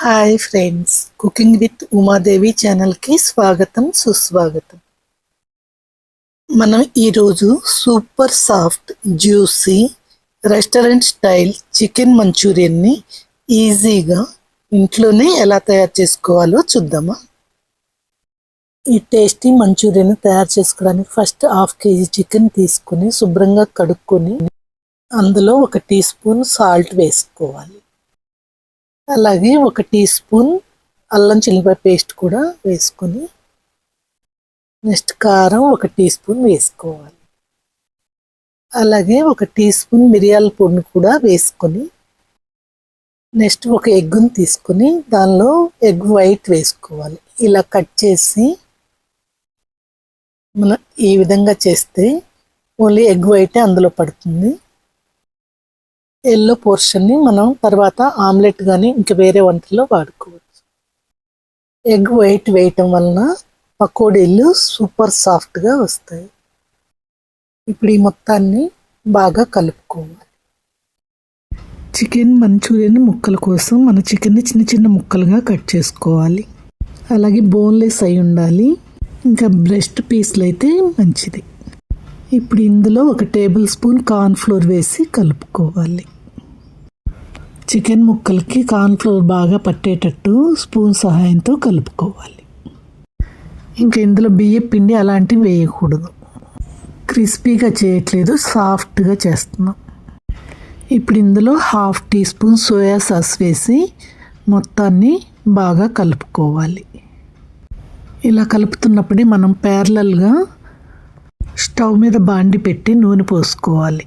Hi friends. Cooking with Umadevi ఛానల్కి స్వాగతం సుస్వాగతం. మనం ఈరోజు super soft juicy restaurant style chicken మంచూరియన్ని ఈజీగా ఇంట్లోనే ఎలా తయారు చేసుకోవాలో చూద్దామా? ఈ టేస్టీ మంచూరియన్ తయారు చేసుకోవడానికి ఫస్ట్ హాఫ్ కేజీ చికెన్ తీసుకుని శుభ్రంగా కడుక్కొని అందులో ఒక టీ స్పూన్ సాల్ట్ వేసుకోవాలి. అలాగే ఒక టీ స్పూన్ అల్లం చిల్లిపాయ పేస్ట్ కూడా వేసుకొని నెక్స్ట్ కారం ఒక టీ స్పూన్ వేసుకోవాలి. అలాగే ఒక టీ స్పూన్ మిరియాల పొడిని కూడా వేసుకొని నెక్స్ట్ ఒక ఎగ్గును తీసుకొని దానిలో ఎగ్ వైట్ వేసుకోవాలి. ఇలా కట్ చేసి మనం ఈ విధంగా చేస్తే ఓన్లీ ఎగ్ వైటే అందులో పడుతుంది. ఎల్లో పోర్షన్ని మనం తర్వాత ఆమ్లెట్ కానీ ఇంకా వేరే వంటల్లో వాడుకోవచ్చు. ఎగ్ వైట్ వేయటం వలన పకోడీలు సూపర్ సాఫ్ట్గా వస్తాయి. ఇప్పుడు ఈ మొత్తాన్ని బాగా కలుపుకోవాలి. చికెన్ మంచూరియన్ ముక్కల కోసం మన చికెన్ని చిన్న చిన్న ముక్కలుగా కట్ చేసుకోవాలి. అలాగే బోన్లెస్ అయి ఉండాలి. ఇంకా బ్రెస్ట్ పీస్లు అయితే మంచిది. ఇప్పుడు ఇందులో ఒక టేబుల్ స్పూన్ కార్న్ఫ్లోర్ వేసి కలుపుకోవాలి. చికెన్ ముక్కలకి కార్న్ఫ్లోర్ బాగా పట్టేటట్టు స్పూన్ సహాయంతో కలుపుకోవాలి. ఇంకా ఇందులో బియ్య పిండి అలాంటివి వేయకూడదు. క్రిస్పీగా చేయట్లేదు సాఫ్ట్గా చేస్తున్నాం. ఇప్పుడు ఇందులో half teaspoon soya sauce వేసి మొత్తాన్ని బాగా కలుపుకోవాలి. ఇలా కలుపుతున్నప్పుడే మనం ప్యారలల్గా స్టవ్ మీద బాండి పెట్టి నూనె పోసుకోవాలి.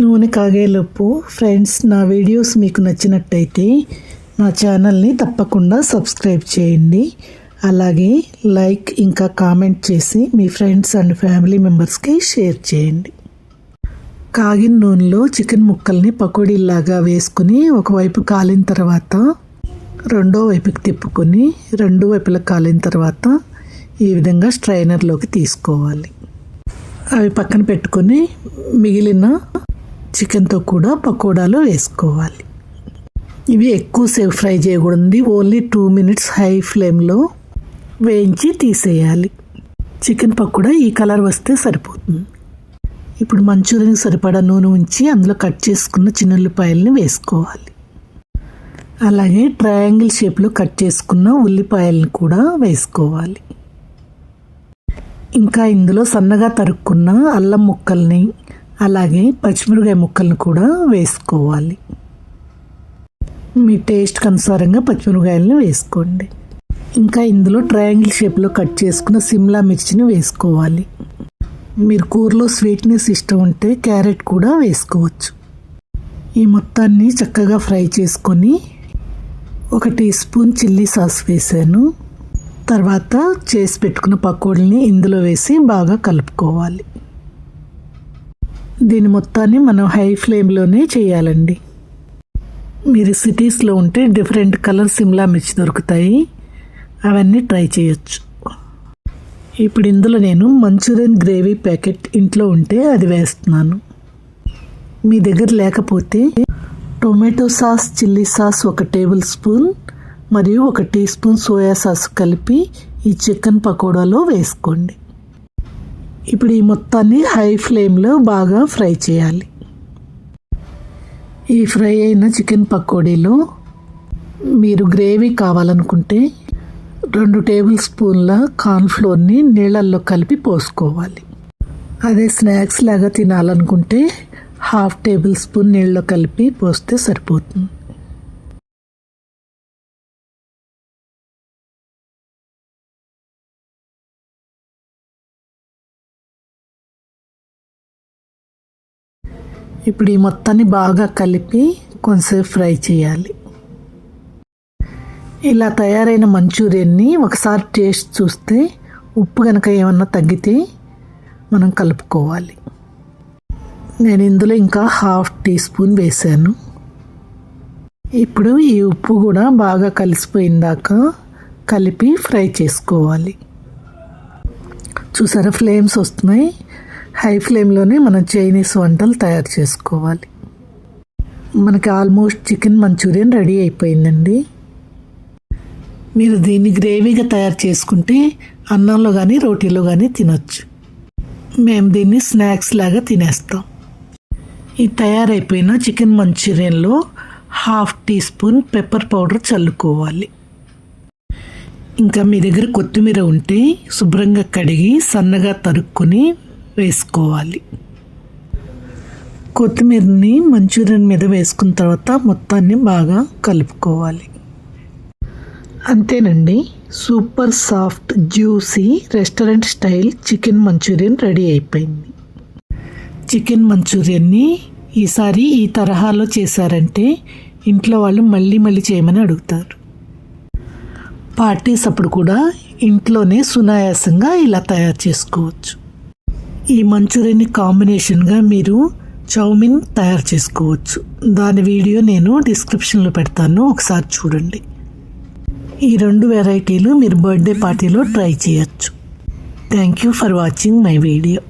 నూనె కాగేలోపు ఫ్రెండ్స్ నా వీడియోస్ మీకు నచ్చినట్టయితే నా ఛానల్ని తప్పకుండా సబ్స్క్రైబ్ చేయండి. అలాగే లైక్ ఇంకా కామెంట్ చేసి మీ ఫ్రెండ్స్ అండ్ ఫ్యామిలీ మెంబర్స్కి షేర్ చేయండి. కాగిన నూనెలో చికెన్ ముక్కల్ని పకోడీలాగా వేసుకుని ఒకవైపు కాలిన తర్వాత రెండో వైపుకి తిప్పుకొని రెండు వైపులా కాలిన తర్వాత ఈ విధంగా స్ట్రైనర్లోకి తీసుకోవాలి. అవి పక్కన పెట్టుకొని మిగిలిన చికెన్తో కూడా పకోడాలు వేసుకోవాలి. ఇవి ఎక్కువసేపు ఫ్రై చేయకూడదు ఓన్లీ టూ మినిట్స్ హై ఫ్లేమ్లో వేయించి తీసేయాలి. చికెన్ పకోడా ఈ కలర్ వస్తే సరిపోతుంది. ఇప్పుడు మంచూరియన్కి సరిపడా నూనె ఉంచి అందులో కట్ చేసుకున్న చిన్నుల్లిపాయలని వేసుకోవాలి. అలాగే ట్రయాంగిల్ షేప్లో కట్ చేసుకున్న ఉల్లిపాయలను కూడా వేసుకోవాలి. ఇంకా ఇందులో సన్నగా తరుక్కున్న అల్లం ముక్కల్ని అలాగే పచ్చిమిరకాయ ముక్కల్ని కూడా వేసుకోవాలి. మీ టేస్ట్కి అనుసారంగా పచ్చిమిరకాయలను వేసుకోండి. ఇంకా ఇందులో ట్రయాంగిల్ షేప్లో కట్ చేసుకున్న సిమ్లా మిర్చిని వేసుకోవాలి. మీరు కూరలో స్వీట్నెస్ ఇష్టం ఉంటే క్యారెట్ కూడా వేసుకోవచ్చు. ఈ మొత్తాన్ని చక్కగా ఫ్రై చేసుకొని ఒక టీ స్పూన్ చిల్లీ సాస్ వేసాను తర్వాత చేసి పెట్టుకున్న పకోడీని ఇందులో వేసి బాగా కలుపుకోవాలి. దీని మొత్తాన్ని మనం హై ఫ్లేమ్లోనే చేయాలండి. మీరు సిటీస్లో ఉంటే డిఫరెంట్ కలర్ సిమ్లా మిర్చి దొరుకుతాయి. అవన్నీ ట్రై చేయొచ్చు. ఇప్పుడు ఇందులో నేను మంచూరియన్ గ్రేవీ ప్యాకెట్ ఇంట్లో ఉంటే అది వేస్తున్నాను. మీ దగ్గర లేకపోతే టొమాటో సాస్ చిల్లీ సాస్ ఒక టేబుల్ స్పూన్ మరియు ఒక టీ స్పూన్ సోయా సాస్ కలిపి ఈ చికెన్ పకోడాలో వేసుకోండి. ఇప్పుడు ఈ మొత్తాన్ని హై ఫ్లేమ్లో బాగా ఫ్రై చేయాలి. ఈ ఫ్రై అయిన చికెన్ పకోడీలో మీరు గ్రేవీ కావాలనుకుంటే రెండు టేబుల్ స్పూన్ల కార్న్ఫ్లోర్ని నీళ్ళల్లో కలిపి పోసుకోవాలి. అదే స్నాక్స్ లాగా తినాలనుకుంటే హాఫ్ టేబుల్ స్పూన్ నీళ్ళలో కలిపి పోస్తే సరిపోతుంది. ఇప్పుడు ఈ మొత్తాన్ని బాగా కలిపి కొంచెంసేపు ఫ్రై చేయాలి. ఇలా తయారైన మంచూరియన్ని ఒకసారి టేస్ట్ చూస్తే ఉప్పు కనుక ఏమన్నా తగ్గితే మనం కలుపుకోవాలి. నేను ఇందులో ఇంకా హాఫ్ టీ స్పూన్ వేసాను. ఇప్పుడు ఈ ఉప్పు కూడా బాగా కలిసిపోయిందాక కలిపి ఫ్రై చేసుకోవాలి. చూసారా ఫ్లేమ్స్ వస్తున్నాయి? హై ఫ్లేమ్లోనే మనం చైనీస్ వంటలు తయారు చేసుకోవాలి. మనకి ఆల్మోస్ట్ చికెన్ మంచూరియన్ రెడీ అయిపోయిందండి. మీరు దీన్ని గ్రేవీగా తయారు చేసుకుంటే అన్నంలో కానీ రోటీలో కానీ తినొచ్చు. మేము దీన్ని స్నాక్స్ లాగా తినేస్తాం. ఈ తయారైపోయిన చికెన్ మంచూరియన్లో half teaspoon pepper powder చల్లుకోవాలి. ఇంకా మీ దగ్గర కొత్తిమీర ఉంటే శుభ్రంగా కడిగి సన్నగా తరుక్కొని వేసుకోవాలి. కొత్తిమీరని మంచూరియన్ మీద వేసుకున్న తర్వాత మొత్తాన్ని బాగా కలుపుకోవాలి. అంతేనండి super soft juicy restaurant style chicken manchurian ready అయిపోయింది. చికెన్ మంచూరియన్ని ఈసారి ఈ తరహాలో చేశారంటే ఇంట్లో వాళ్ళు మళ్ళీ మళ్ళీ చేయమని అడుగుతారు. పార్టీస్ అప్పుడు కూడా ఇంట్లోనే సునాయాసంగా ఇలా తయారు చేసుకోవచ్చు. ఈ మంచూరియన్ కాంబినేషన్గా మీరు చౌమిన్ తయారు చేసుకోవచ్చు. దాని వీడియో నేను డిస్క్రిప్షన్లో పెడతాను. ఒకసారి చూడండి. ఈ రెండు వెరైటీలు మీరు బర్త్డే పార్టీలో ట్రై చేయొచ్చు. Thank you for watching my video.